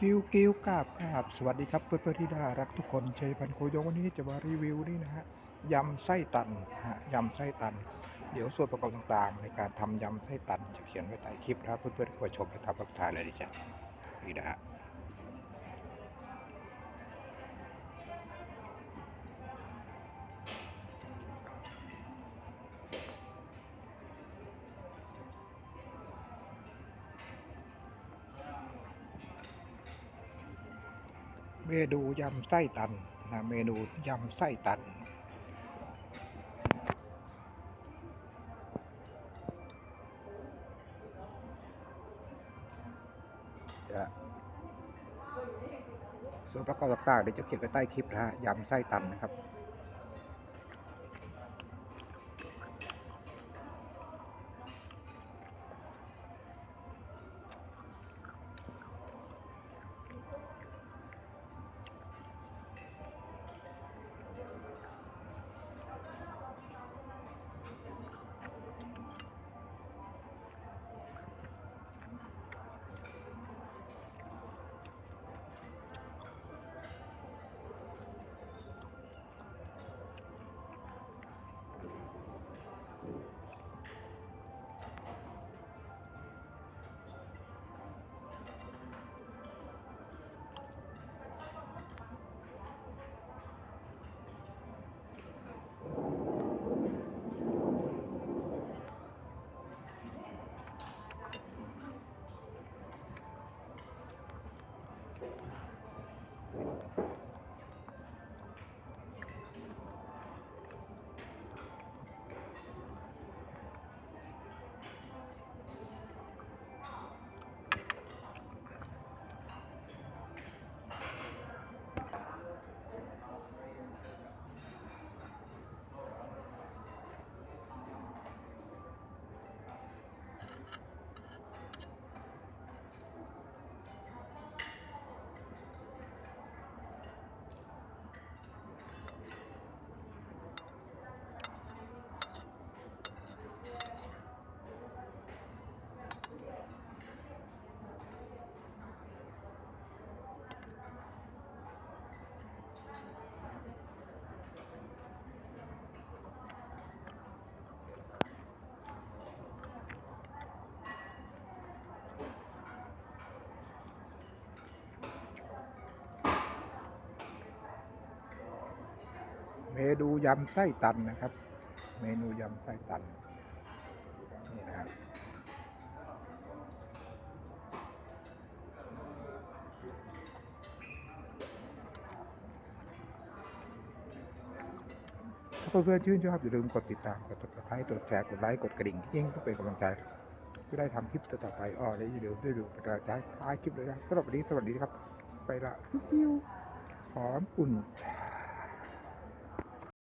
กิ้วกิ้วกราบกราบสวัสดีครับเพื่อนเพื่อนที่น่ารักทุกคนชัยพันโคโคยงวันนี้จะมารีวิวนี่นะฮะยำไส้ตันฮะยำไส้ตัน เดี๋ยวส่วนประกอบต่างๆ ในการทำยำไส้ตันจะเขียนไว้ใต้คลิปนะครับเพื่อนเพื่อนๆเข้าไปชมและทำรับประทานเลยดิจ้ะนี่นะฮะ เมนูยำไส้ตันนะเมนูยำไส้ตันจะส่วนประกอบต่างๆเดี๋ยวจะเขียนไว้ใต้คลิปนะฮะยำไส้ตันนะครับ เมนูยำไส้ตันนะครับ เมนูยำไส้ตันนี่นะครับถ้าเพื่อนๆชื่นชอบอย่าลืมกดติดตาม กดติดตามกดแชร์กดไลค์กดกระดิ่งยิ่งเพื่อเป็นกำลังใจเพื่อได้ทำคลิปต่อไปอ้อและอย่าลืมด้วยดูเป็นกำลังใจท้ายคลิปเลยครับสำหรับวันนี้สวัสดีครับ ไปละจิ๊วหอมอุ่นชา